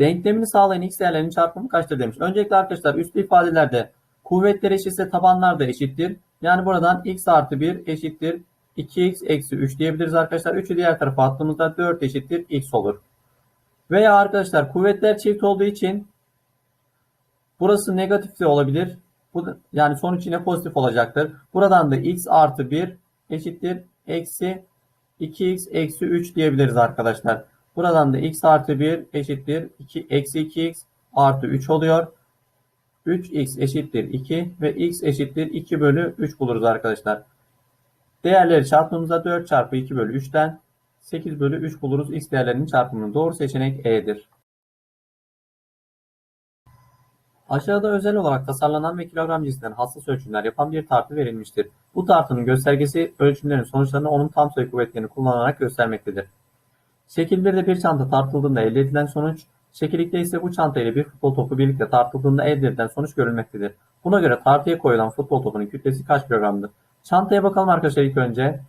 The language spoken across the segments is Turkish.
Denklemini sağlayan x değerlerinin çarpımı kaçtır demiş. Öncelikle arkadaşlar üslü ifadelerde kuvvetler eşitse tabanlar da eşittir. Yani buradan x artı 1 eşittir 2x eksi 3 diyebiliriz arkadaşlar. 3'ü diğer tarafa attığımızda 4 eşittir x olur. Veya arkadaşlar kuvvetler çift olduğu için burası negatif de olabilir. Bu da, yani sonuç yine pozitif olacaktır. Buradan da x artı 1 eşittir eksi 2x eksi 3 diyebiliriz arkadaşlar. Buradan da x artı 1 eşittir 2, eksi 2x artı 3 oluyor. 3x eşittir 2 ve x eşittir 2 bölü 3 buluruz arkadaşlar. Değerleri çarptığımızda 4 çarpı 2 bölü 3'ten 8 bölü 3 buluruz. X değerlerinin çarpımının doğru seçenek E'dir. Aşağıda özel olarak tasarlanan ve kilogram cinsinden hassas ölçümler yapan bir tartı verilmiştir. Bu tartının göstergesi ölçümlerin sonuçlarını onun tam sayı kuvvetlerini kullanarak göstermektedir. Şekil 1'de bir çanta tartıldığında elde edilen sonuç, şekil 2'de ise bu çanta ile bir futbol topu birlikte tartıldığında elde edilen sonuç görülmektedir. Buna göre tartıya koyulan futbol topunun kütlesi kaç kilogramdır? Çantaya bakalım arkadaşlar ilk önce.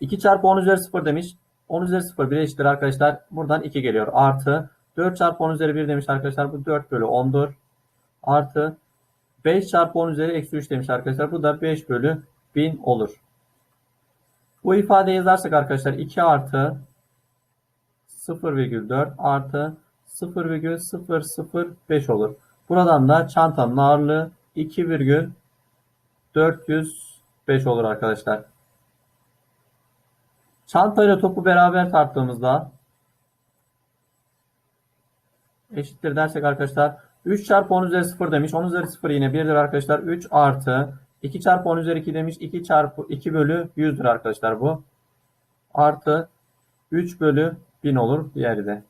2 çarpı 10 üzeri 0 demiş. 10 üzeri 0 1 eşittir arkadaşlar. Buradan 2 geliyor. Artı 4 çarpı 10 üzeri 1 demiş arkadaşlar. Bu 4 bölü 10'dur. Artı 5 çarpı 10 üzeri eksi 3 demiş arkadaşlar. Bu da 5 bölü 1000 olur. Bu ifadeyi yazarsak arkadaşlar 2 artı 0,4 artı 0,005 olur. Buradan da çantanın ağırlığı 2,405 olur arkadaşlar. Çanta ile topu beraber tarttığımızda eşittir dersek arkadaşlar 3 çarpı 10 üzeri 0 demiş. 10 üzeri 0 yine 1'dir arkadaşlar. 3 artı 2 çarpı 10 üzeri 2 demiş. 2 çarpı 2 bölü 100'dür arkadaşlar bu. Artı 3 bölü 1000 olur diğeri.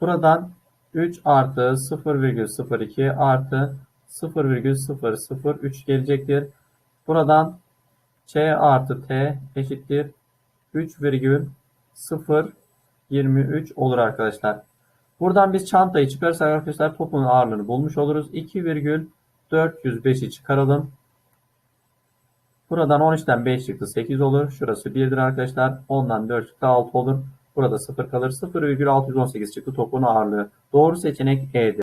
Buradan 3 artı 0,02 artı 0,003 gelecektir. Buradan C artı T eşittir 3,023 olur arkadaşlar. Buradan biz çantayı çıkarırsak arkadaşlar topun ağırlığını bulmuş oluruz. 2,405'i çıkaralım. Buradan 13'ten 5 çıktı 8 olur. Şurası 1'dir arkadaşlar. 10'dan 4 çıktı 6 olur. Burada 0 kalır. 0,618 çıktı topun ağırlığı. Doğru seçenek E'dir.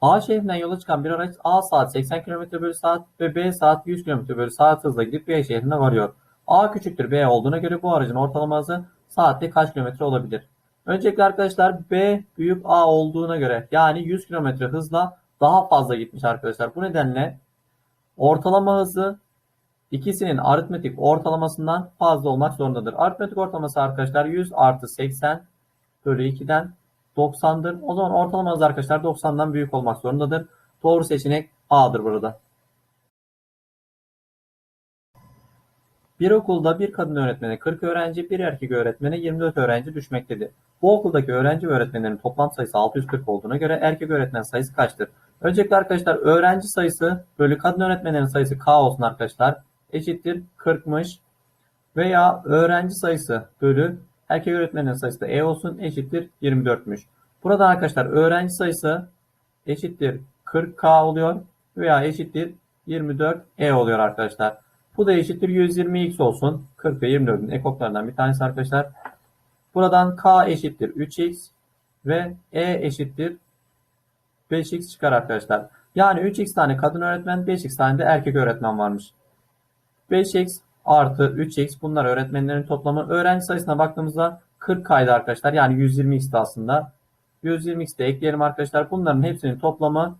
A şehrinden yola çıkan bir araç A saat 80 km bölü saat ve B saat 100 km bölü saat hızla gidip B şehrine varıyor. A küçüktür B olduğuna göre bu aracın ortalama hızı saatte kaç kilometre olabilir? Öncelikle arkadaşlar B büyük A olduğuna göre yani 100 km hızla daha fazla gitmiş arkadaşlar. Bu nedenle ortalama hızı ikisinin aritmetik ortalamasından fazla olmak zorundadır. Aritmetik ortalaması arkadaşlar 100 artı 80 bölü 2'den 90'dır. O zaman ortalama hız arkadaşlar 90'dan büyük olmak zorundadır. Doğru seçenek A'dır burada. Bir okulda bir kadın öğretmene 40 öğrenci, bir erkek öğretmene 24 öğrenci düşmektedir. Bu okuldaki öğrenci ve öğretmenlerin toplam sayısı 640 olduğuna göre erkek öğretmen sayısı kaçtır? Öncelikle arkadaşlar öğrenci sayısı bölü kadın öğretmenlerin sayısı K olsun arkadaşlar. Eşittir 40'mış. Veya öğrenci sayısı bölü erkek öğretmenlerin sayısı da E olsun eşittir 24'müş. Burada arkadaşlar öğrenci sayısı eşittir 40K oluyor veya eşittir 24E oluyor arkadaşlar. Bu da eşittir 120x olsun. 40 ve 24'ün ekoklarından bir tanesi arkadaşlar. Buradan k eşittir 3x ve e eşittir 5x çıkar arkadaşlar. Yani 3x tane kadın öğretmen, 5x tane de erkek öğretmen varmış. 5x artı 3x bunlar öğretmenlerin toplamı. Öğrenci sayısına baktığımızda 40 kaydı arkadaşlar. Yani 120x'ti aslında. 120x de ekleyelim arkadaşlar. Bunların hepsinin toplamı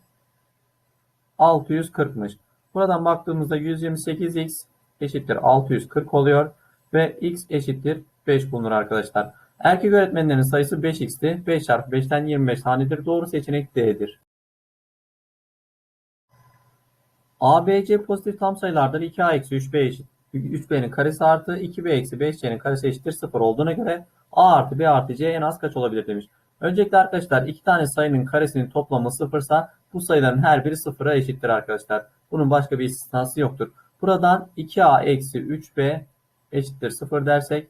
640'mış. Buradan baktığımızda 128x eşittir 640 oluyor ve x eşittir 5 bulunur arkadaşlar. Erkek öğretmenlerin sayısı 5x'ti. 5 çarpı 5'ten 25 tanedir. Doğru seçenek D'dir. ABC pozitif tam sayılardır. 2a eksi 3b eşit. 3b'nin karesi artı 2b eksi 5c'nin karesi eşittir 0 olduğuna göre a artı b artı c en az kaç olabilir demiş. Öncelikle arkadaşlar iki tane sayının karesinin toplamı sıfırsa bu sayıların her biri sıfıra eşittir arkadaşlar. Bunun başka bir istisnası yoktur. Buradan 2a eksi 3b eşittir 0 dersek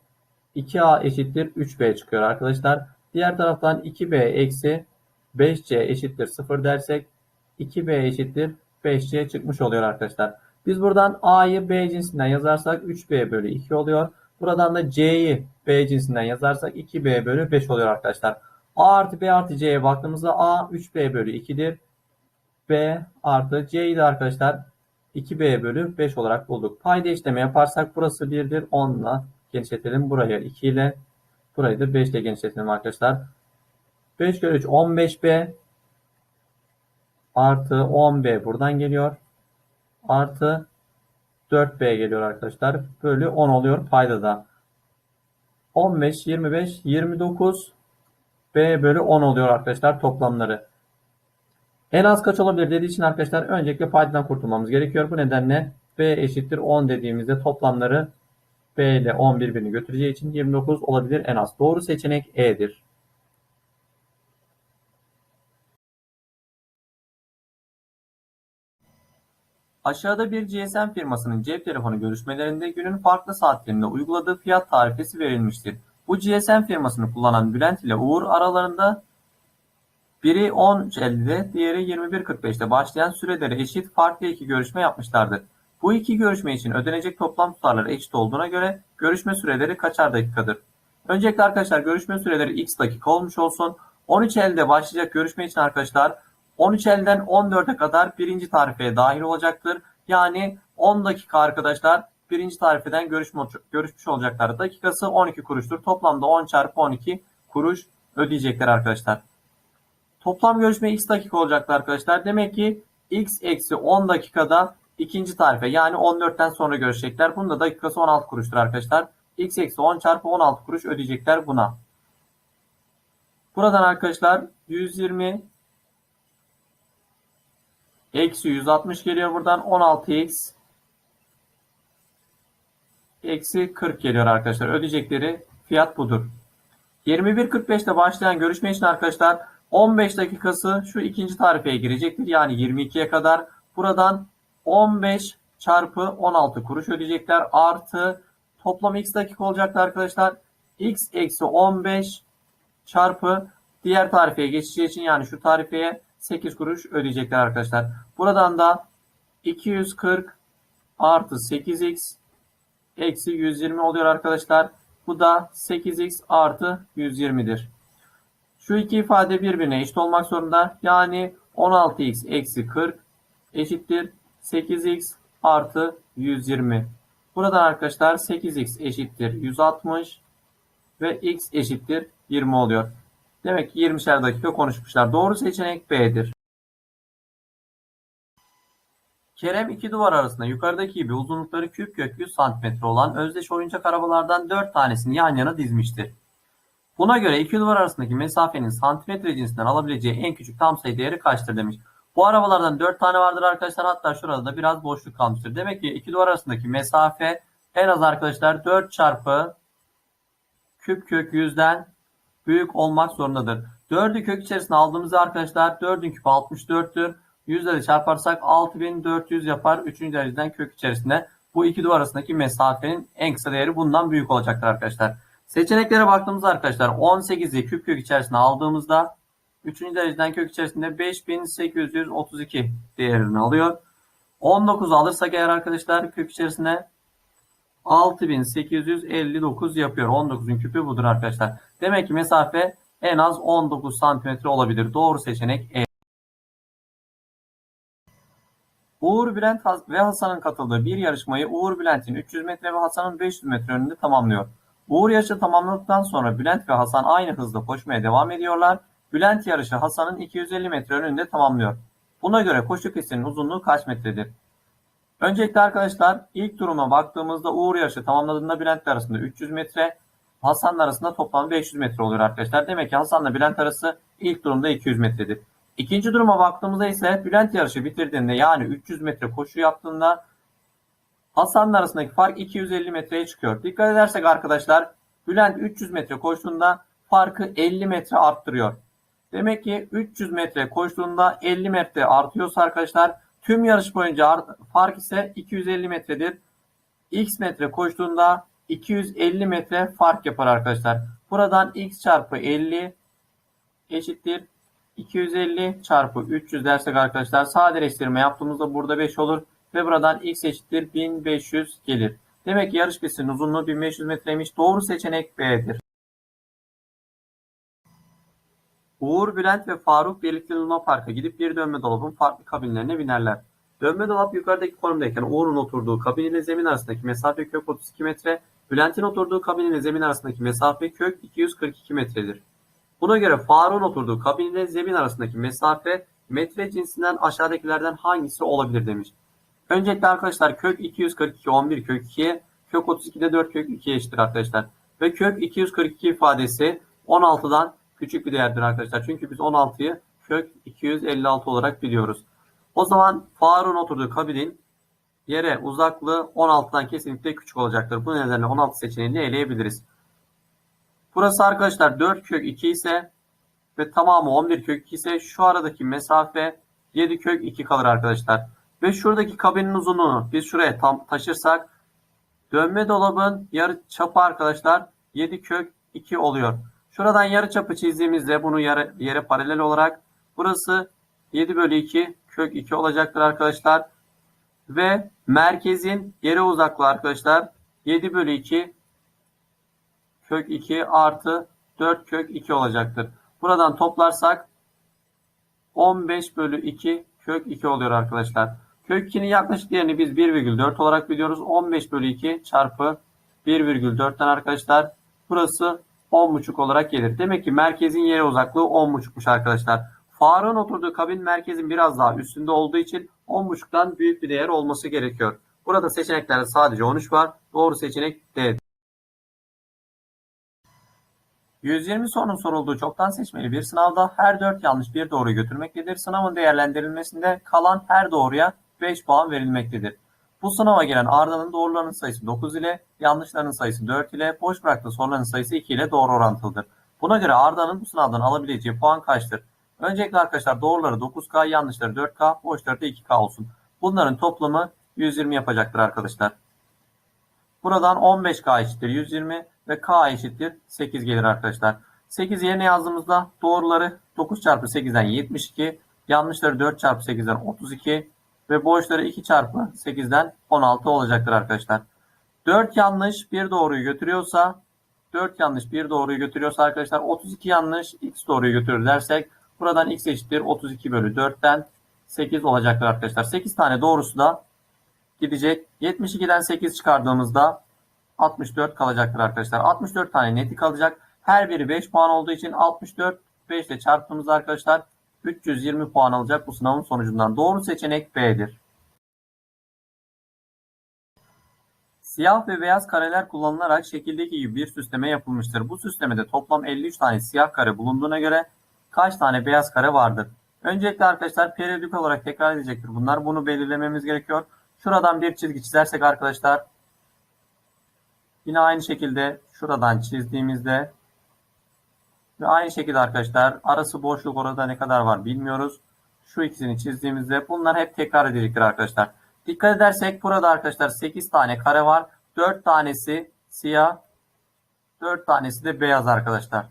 2a eşittir 3b çıkıyor arkadaşlar. Diğer taraftan 2b eksi 5c eşittir 0 dersek 2b eşittir 5c çıkmış oluyor arkadaşlar. Biz buradan a'yı b cinsinden yazarsak 3b bölü 2 oluyor. Buradan da C'yi B cinsinden yazarsak 2B bölü 5 oluyor arkadaşlar. A artı B artı C'ye baktığımızda A 3B bölü 2'dir. B artı C'yi de arkadaşlar 2B bölü 5 olarak bulduk. Payda işlemi yaparsak burası 1'dir. 10 ile genişletelim. Buraya 2 ile burayı da 5 ile genişletelim arkadaşlar. 5 kere 3 15B artı 10B buradan geliyor. Artı 4B geliyor arkadaşlar. Bölü 10 oluyor paydada. 15, 25, 29 B bölü 10 oluyor arkadaşlar toplamları. En az kaç olabilir dediği için arkadaşlar öncelikle paydadan kurtulmamız gerekiyor. Bu nedenle B eşittir 10 dediğimizde toplamları B ile 10 birbirini götüreceği için 29 olabilir en az. Doğru seçenek E'dir. Aşağıda bir GSM firmasının cep telefonu görüşmelerinde günün farklı saatlerinde uyguladığı fiyat tarifesi verilmiştir. Bu GSM firmasını kullanan Bülent ile Uğur aralarında biri 10.50'de, diğeri 21.45'te başlayan süreleri eşit farklı iki görüşme yapmışlardır. Bu iki görüşme için ödenecek toplam tutarları eşit olduğuna göre görüşme süreleri kaçar dakikadır? Öncelikle arkadaşlar görüşme süreleri x dakika olmuş olsun. 13.50'de başlayacak görüşme için arkadaşlar 13.50'den 14'e kadar birinci tarifeye dahil olacaktır. Yani 10 dakika arkadaşlar birinci tarifeden görüşme, görüşmüş olacaklar. Dakikası 12 kuruştur. Toplamda 10 çarpı 12 kuruş ödeyecekler arkadaşlar. Toplam görüşme x dakika olacaktı arkadaşlar. Demek ki x eksi 10 dakikada ikinci tarife yani 14'ten sonra görüşecekler. Bunun da dakikası 16 kuruştur arkadaşlar. x eksi 10 çarpı 16 kuruş ödeyecekler buna. Buradan arkadaşlar 120 eksi 160 geliyor buradan 16x eksi 40 geliyor arkadaşlar. Ödeyecekleri fiyat budur. 21.45'te başlayan görüşme için arkadaşlar 15 dakikası şu ikinci tarifeye girecektir. Yani 22'ye kadar buradan 15 çarpı 16 kuruş ödeyecekler. Artı toplam x dakika olacaktı arkadaşlar. x eksi 15 çarpı diğer tarifeye geçeceği için yani şu tarifeye 8 kuruş ödeyecekler arkadaşlar. Buradan da 240 artı 8x eksi 120 oluyor arkadaşlar. Bu da 8x artı 120'dir. Şu iki ifade birbirine eşit olmak zorunda. Yani 16x eksi 40 eşittir 8x artı 120. Buradan arkadaşlar 8x eşittir 160 ve x eşittir 20 oluyor. Demek ki 20'şer dakika konuşmuşlar. Doğru seçenek B'dir. Kerem iki duvar arasında yukarıdaki gibi uzunlukları küp kök 100 cm olan özdeş oyuncak arabalardan 4 tanesini yan yana dizmiştir. Buna göre iki duvar arasındaki mesafenin santimetre cinsinden alabileceği en küçük tam sayı değeri kaçtır demiş. Bu arabalardan 4 tane vardır arkadaşlar. Hatta şurada da biraz boşluk kalmıştır. Demek ki iki duvar arasındaki mesafe en az arkadaşlar 4 çarpı küp kök 100'den büyük olmak zorundadır. 4'ü kök içerisine aldığımızda arkadaşlar 4'ün küpü 64'tür. 100 ile çarparsak 6400 yapar. 3. dereceden kök içerisinde. Bu iki duvar arasındaki mesafenin en kısa değeri bundan büyük olacaktır arkadaşlar. Seçeneklere baktığımızda arkadaşlar 18'i küp kök içerisine aldığımızda 3. dereceden kök içerisinde 5832 değerini alıyor. 19 alırsak eğer arkadaşlar kök içerisine 6859 yapıyor. 19'un küpü budur arkadaşlar. Demek ki mesafe en az 19 santimetre olabilir. Doğru seçenek E. Uğur Bülent ve Hasan'ın katıldığı bir yarışmayı Uğur Bülent'in 300 metre ve Hasan'ın 500 metre önünde tamamlıyor. Uğur yarışı tamamladıktan sonra Bülent ve Hasan aynı hızda koşmaya devam ediyorlar. Bülent yarışı Hasan'ın 250 metre önünde tamamlıyor. Buna göre koşu pistinin uzunluğu kaç metredir? Öncelikle arkadaşlar ilk duruma baktığımızda Uğur yarışı tamamladığında Bülent arasında 300 metre, Hasan arasında toplam 500 metre oluyor arkadaşlar. Demek ki Hasan'la Bülent arası ilk durumda 200 metredir. İkinci duruma baktığımızda ise Bülent yarışı bitirdiğinde yani 300 metre koşu yaptığında Hasan'la arasındaki fark 250 metreye çıkıyor. Dikkat edersek arkadaşlar Bülent 300 metre koştuğunda farkı 50 metre arttırıyor. Demek ki 300 metre koştuğunda 50 metre artıyorsa arkadaşlar tüm yarış boyunca fark ise 250 metredir. X metre koştuğunda 250 metre fark yapar arkadaşlar. Buradan x çarpı 50 eşittir 250 çarpı 300 dersek arkadaşlar sadeleştirme yaptığımızda burada 5 olur ve buradan x eşittir 1500 gelir. Demek ki yarış pistinin uzunluğu 1500 metreymiş. Doğru seçenek B'dir. Uğur, Bülent ve Faruk birlikte Luna Park'a gidip bir dönme dolabın farklı kabinlerine binerler. Dönme dolap yukarıdaki konumdayken Uğur'un oturduğu kabin ile zemin arasındaki mesafe kök 32 metre, Bülent'in oturduğu kabin ile zemin arasındaki mesafe kök 242 metredir. Buna göre Faruk'un oturduğu kabin ile zemin arasındaki mesafe metre cinsinden aşağıdakilerden hangisi olabilir demiş. Öncelikle arkadaşlar kök 242 11 kök 2'ye kök 32 de 4 kök 2'ye eşittir arkadaşlar. Ve kök 242 ifadesi 16'dan küçük bir değerdir arkadaşlar. Çünkü biz 16'yı kök 256 olarak biliyoruz. O zaman Faruk'un oturduğu kabinin yere uzaklığı 16'dan kesinlikle küçük olacaktır. Bu nedenle 16 seçeneğini eleyebiliriz. Burası arkadaşlar 4 kök 2 ise ve tamamı 11 kök 2 ise şu aradaki mesafe 7 kök 2 kalır arkadaşlar. Ve şuradaki kabinin uzunluğunu biz şuraya tam taşırsak dönme dolabın yarı çapı arkadaşlar 7 kök 2 oluyor. Şuradan yarı çapı çizdiğimizde bunu yere, yere paralel olarak burası 7 bölü 2 kök 2 olacaktır arkadaşlar. Ve merkezin yere uzaklığı arkadaşlar 7 bölü 2 kök 2 artı 4 kök 2 olacaktır. Buradan toplarsak 15 bölü 2 kök 2 oluyor arkadaşlar. Kök 2'nin yaklaşık değerini biz 1,4 olarak biliyoruz. 15 bölü 2 çarpı 1,4'ten arkadaşlar burası 10,5 olarak gelir. Demek ki merkezin yere uzaklığı 10,5'muş arkadaşlar. Faruk'un oturduğu kabin merkezin biraz daha üstünde olduğu için 10,5'tan büyük bir değer olması gerekiyor. Burada seçeneklerde sadece 13 var. Doğru seçenek D. 120 sorunun sorulduğu çoktan seçmeli bir sınavda her 4 yanlış bir doğruyu götürmektedir. Sınavın değerlendirilmesinde kalan her doğruya 5 puan verilmektedir. Bu sınava giren Arda'nın doğrularının sayısı 9 ile, yanlışlarının sayısı 4 ile, boş bıraktığı soruların sayısı 2 ile doğru orantılıdır. Buna göre Arda'nın bu sınavdan alabileceği puan kaçtır? Öncelikle arkadaşlar doğruları 9K, yanlışları 4K, boşları da 2K olsun. Bunların toplamı 120 yapacaktır arkadaşlar. Buradan 15K eşittir 120 ve K eşittir 8 gelir arkadaşlar. 8 yerine yazdığımızda doğruları 9 çarpı 8'den 72, yanlışları 4 çarpı 8'den 32 ve boşları 2 çarpı 8'den 16 olacaktır arkadaşlar. 4 yanlış bir doğruyu götürüyorsa 4 yanlış bir doğruyu götürüyorsa arkadaşlar 32 yanlış x doğruyu götürür dersek buradan x eşittir 32 bölü 4'ten 8 olacaktır arkadaşlar. 8 tane doğrusu da gidecek. 72'den 8 çıkardığımızda 64 kalacaktır arkadaşlar. 64 tane neti kalacak. Her biri 5 puan olduğu için 64 5 ile çarptığımızda arkadaşlar 320 puan alacak bu sınavın sonucundan. Doğru seçenek B'dir. Siyah ve beyaz kareler kullanılarak şekildeki gibi bir süsleme yapılmıştır. Bu süslemede toplam 53 tane siyah kare bulunduğuna göre kaç tane beyaz kare vardır? Öncelikle arkadaşlar periyodik olarak tekrar edecektir bunlar. Bunu belirlememiz gerekiyor. Şuradan bir çizgi çizersek arkadaşlar yine aynı şekilde şuradan çizdiğimizde ve aynı şekilde arkadaşlar arası boşluk orada ne kadar var bilmiyoruz. Şu ikisini çizdiğimizde bunlar hep tekrar edecektir arkadaşlar. Dikkat edersek burada arkadaşlar 8 tane kare var. 4 tanesi siyah, 4 tanesi de beyaz arkadaşlar.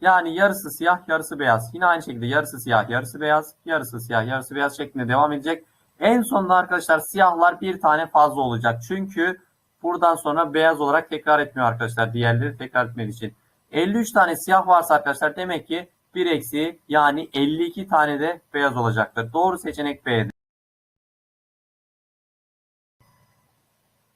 Yani yarısı siyah, yarısı beyaz. Yine aynı şekilde yarısı siyah, yarısı beyaz, yarısı siyah, yarısı beyaz şeklinde devam edecek. En sonunda arkadaşlar siyahlar bir tane fazla olacak. Çünkü buradan sonra beyaz olarak tekrar etmiyor arkadaşlar. Diğerleri tekrar etmediği için. 53 tane siyah varsa arkadaşlar demek ki bir eksi yani 52 tane de beyaz olacaktır. Doğru seçenek B'dir.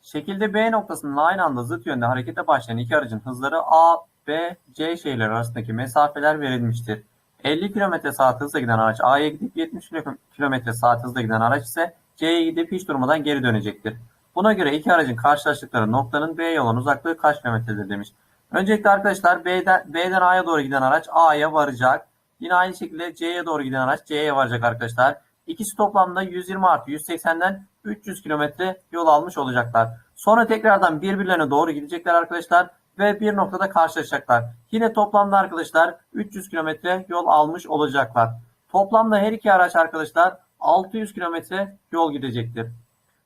Şekilde B noktasının aynı anda zıt yönde harekete başlayan iki aracın hızları A, B, C şehirler arasındaki mesafeler verilmiştir. 50 km saat hızla giden araç A'ya gidip 70 km saat hızla giden araç ise C'ye gidip hiç durmadan geri dönecektir. Buna göre iki aracın karşılaştıkları noktanın B'ye olan uzaklığı kaç kilometredir demiş. Öncelikle arkadaşlar B'den, B'den A'ya doğru giden araç A'ya varacak. Yine aynı şekilde C'ye doğru giden araç C'ye varacak arkadaşlar. İkisi toplamda 120 artı 180'den 300 kilometre yol almış olacaklar. Sonra tekrardan birbirlerine doğru gidecekler arkadaşlar ve bir noktada karşılaşacaklar. Yine toplamda arkadaşlar 300 kilometre yol almış olacaklar. Toplamda her iki araç arkadaşlar 600 kilometre yol gidecektir.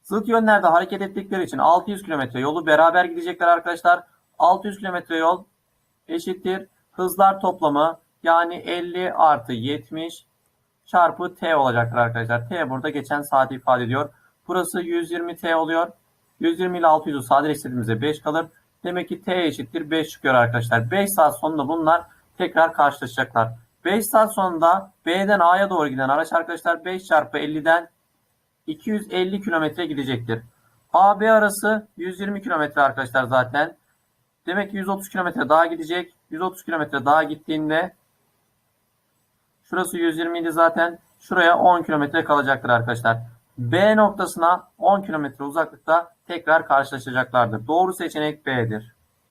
Zıt yönlerde hareket ettikleri için 600 kilometre yolu beraber gidecekler arkadaşlar. 600 kilometre yol eşittir. Hızlar toplamı yani 50 artı 70 çarpı t olacaktır arkadaşlar. T burada geçen saati ifade ediyor. Burası 120 t oluyor. 120 ile 600'ü sadeleştirdiğimizde 5 kalır. Demek ki t eşittir 5 çıkıyor arkadaşlar. 5 saat sonunda bunlar tekrar karşılaşacaklar. 5 saat sonunda B'den A'ya doğru giden araç arkadaşlar 5 çarpı 50'den 250 kilometre gidecektir. A, B arası 120 kilometre arkadaşlar zaten. Demek ki 130 kilometre daha gidecek. 130 kilometre daha gittiğinde şurası 120 idi zaten. Şuraya 10 kilometre kalacaktır arkadaşlar. B noktasına 10 kilometre uzaklıkta tekrar karşılaşacaklardır. Doğru seçenek B'dir.